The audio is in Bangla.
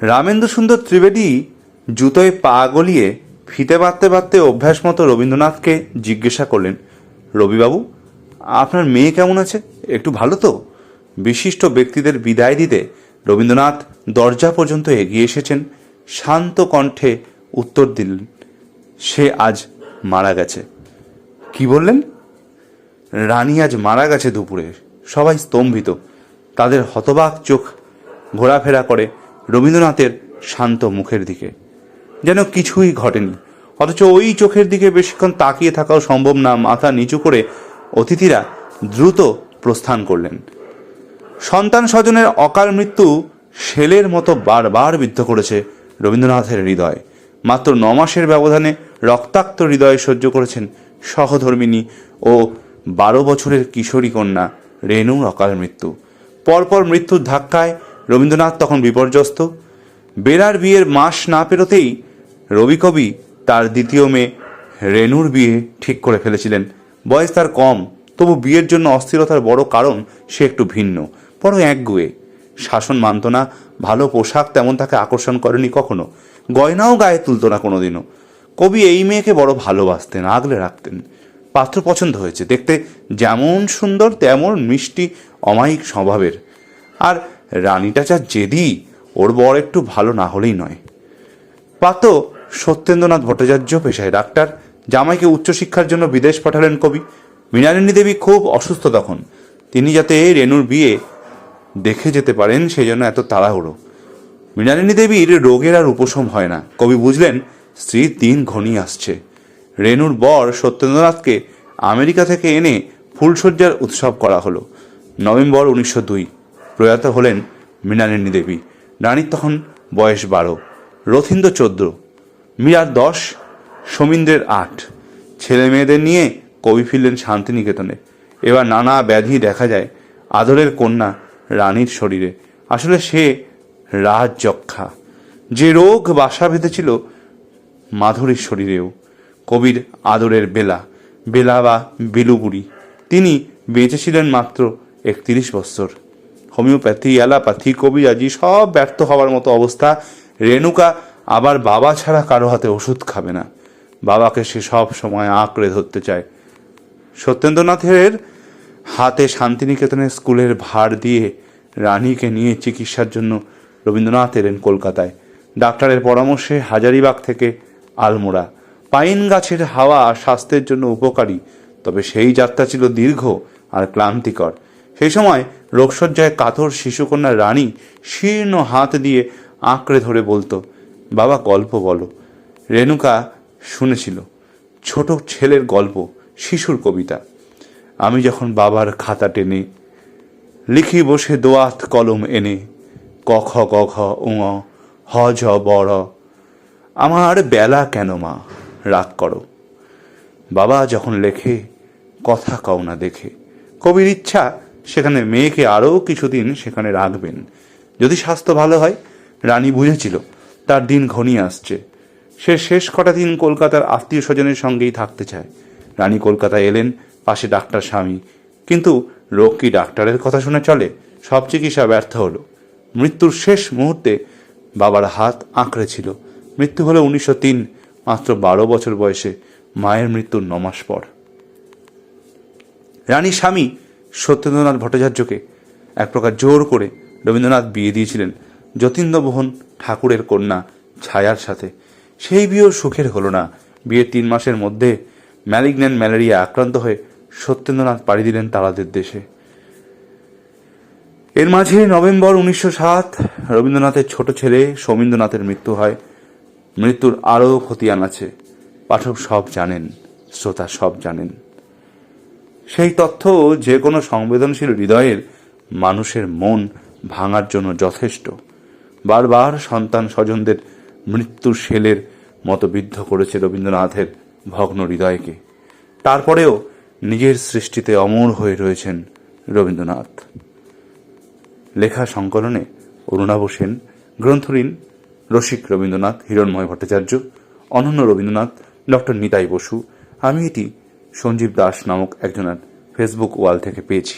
রামেন্দ্র সুন্দর ত্রিবেদী জুতোয় পা গলিয়ে ফিতে বাঁধতে বাঁধতে অভ্যাস মতো রবীন্দ্রনাথকে জিজ্ঞাসা করলেন, রবিবাবু, আপনার মেয়ে কেমন আছে? একটু ভালো তো? বিশিষ্ট ব্যক্তিদের বিদায় দিতে রবীন্দ্রনাথ দরজা পর্যন্ত এগিয়ে এসেছেন, শান্ত কণ্ঠে উত্তর দিলেন, সে আজ মারা গেছে। কি বললেন? রানী আজ মারা গেছে দুপুরে, সবাই স্তম্ভিত, তাদের হতবাক চোখ ঘোরাফেরা করে রবীন্দ্রনাথের শান্ত মুখের দিকে। যেন কিছুই ঘটেনি। অথচ ওই চোখের দিকে বেশিক্ষণ তাকিয়ে থাকাও সম্ভব না, মাথা নিচু করে অতিথিরা দ্রুত প্রস্থান করলেন। সন্তান স্বজনের অকাল মৃত্যু শেলের মতো বারবার বিদ্ধ করেছে রবীন্দ্রনাথের হৃদয়। মাত্র ন মাসের ব্যবধানে রক্তাক্ত হৃদয়ে সহ্য করেছেন সহধর্মিনী ও বারো বছরের কিশোরী কন্যা রেণুর অকাল মৃত্যু। পরপর মৃত্যুর ধাক্কায় রবীন্দ্রনাথ তখন বিপর্যস্ত। বেরার বিয়ের মাস না পেরোতেই রবিকবি তার দ্বিতীয় মেয়ে রেণুর বিয়ে ঠিক করে ফেলেছিলেন। বয়স তার কম, তবু বিয়ের জন্য অস্থিরতার বড় কারণ সে একটু ভিন্ন। বড় একগুয়ে। শাসন মানত না, ভালো পোশাক তেমন তাকে আকর্ষণ করেনি কখনো। গয়নাও গায়ে তুলত না কোনোদিনও। কবি এই মেয়েকে বড় ভালোবাসতেন, আগলে রাখতেন। পাত্র পছন্দ হয়েছে, দেখতে যেমন সুন্দর, তেমন মিষ্টি, অমায়িক স্বভাবের। আর রানীটা যা জেদি, ওর বর একটু ভালো না হলেই নয়। পাত সত্যেন্দ্রনাথ ভট্টাচার্য পেশায় ডাক্তার, জামাইকে উচ্চশিক্ষার জন্য বিদেশ পাঠালেন কবি। মৃণালিনী দেবী খুব অসুস্থ তখন। তিনি যাতে রেণুর বিয়ে দেখে যেতে পারেন সেই জন্য এত তাড়াহুড়ো। মৃণালিনী দেবীর রোগের আর উপশম হয় না। কবি বুঝলেন স্ত্রীর দিন ঘনিয়ে আসছে। রেণুর বর সত্যেন্দ্রনাথকে আমেরিকা থেকে এনে ফুলশয্যার উৎসব করা হলো। নভেম্বর উনিশশো দুই। প্রয়াত হলেন মৃণালিনী দেবী। রানীর তখন বয়স বারো, রথীন্দ্র চোদ্দ, মীরার দশ, সমীন্দ্রের আট। ছেলে মেয়েদের নিয়ে কবি ফিরলেন শান্তিনিকেতনে। এবার নানা ব্যাধি দেখা যায় আদরের কন্যা রানীর শরীরে। আসলে সে রাজযক্ষা। যে রোগ বাসা বেঁধেছিল মাধুরীর শরীরেও। কবির আদরের বেলা বেলা বা বেলুবুড়ি। তিনি বেঁচেছিলেন মাত্র একত্রিশ বৎসর। হোমিওপ্যাথি, অ্যালাপ্যাথি, কবিরাজি সব ব্যর্থ হওয়ার মতো অবস্থা। রেণুকা আবার বাবা ছাড়া কারও হাতে ওষুধ খাবে না। বাবাকে সে সব সময় আঁকড়ে ধরতে চায়। সত্যেন্দ্রনাথের হাতে শান্তিনিকেতনের স্কুলের ভার দিয়ে রানীকে নিয়ে চিকিৎসার জন্য রবীন্দ্রনাথ এলেন কলকাতায়। ডাক্তারের পরামর্শে হাজারিবাগ থেকে আলমোড়া। পাইন গাছের হাওয়া স্বাস্থ্যের জন্য উপকারী, তবে সেই যাত্রা ছিল দীর্ঘ আর ক্লান্তিকর। সেই সময় রোগশয্যায় কাতর শিশুকন্যা রানী শীর্ণ হাত দিয়ে আঁকড়ে ধরে বলতো, বাবা, গল্প বলো। রেণুকা শুনেছিল, ছোট ছেলের গল্প, শিশুর কবিতা। আমি যখন বাবার খাতা টেনে, লিখি বসে দোয়াত কলম এনে ক খ গ ঘ উঙ হ, ঝ বড় আমার বেলা কেন মা রাগ করো। বাবা যখন লেখে, কথা কও না দেখে, কবির ইচ্ছা সেখানে মেয়েকে আরও কিছুদিন সেখানে রাখবেন। যদি স্বাস্থ্য ভালো হয়, রানী বুঝেছিল, তার দিন ঘনিয়ে আসছে। সে শেষ কটা দিন কলকাতার আত্মীয় স্বজনের সঙ্গেই থাকতে চায়। রানী কলকাতায় এলেন, পাশে ডাক্তার স্বামী। কিন্তু রোগ কি ডাক্তারের কথা শুনে চলে? সব চিকিৎসা ব্যর্থ হলো। মৃত্যুর শেষ মুহূর্তে বাবার হাত আঁকড়ে ছিল। মৃত্যু হলো উনিশশো তিন, মাত্র বারো বছর বয়সে। মায়ের মৃত্যুর নমাস পর। রানী স্বামী সত্যেন্দ্রনাথ ভট্টাচার্যকে এক প্রকার জোর করে রবীন্দ্রনাথ বিয়ে দিয়েছিলেন। যতীন্দ্রমোহন ঠাকুরের কন্যা ছায়ার সাথে। সেই বিয়েও সুখের হলো না। বিয়ের তিন মাসের মধ্যে ম্যালিগন্যান্ট ম্যালেরিয়া আক্রান্ত হয়ে সত্যেন্দ্রনাথ পাড়ি দিলেন তারাদের দেশে। এর মাঝে নভেম্বর উনিশশো সাত রবীন্দ্রনাথের ছোট ছেলে সৌমীন্দ্রনাথের মৃত্যু হয়। মৃত্যুর আরও খতিয়ান আছে। পাঠক সব জানেন, শ্রোতা সব জানেন। সেই তথ্য যে কোনো সংবেদনশীল হৃদয়ের মানুষের মন ভাঙার জন্য যথেষ্ট। বারবার সন্তান স্বজনদের মৃত্যুর শেলের মতো বিদ্ধ করেছে রবীন্দ্রনাথের ভগ্ন হৃদয়কে। তারপরেও নিজের সৃষ্টিতে অমর হয়ে রয়েছেন রবীন্দ্রনাথ। লেখা সংকলনে অরুণাভ সেন, গ্রন্থঋণ রসিক রবীন্দ্রনাথ, হিরণময় ভট্টাচার্য, অনন্য রবীন্দ্রনাথ, ডক্টর নিতাই বসু, আমি এটি সঞ্জীব দাস নামক একজনের ফেসবুক ওয়াল থেকে পেয়েছি।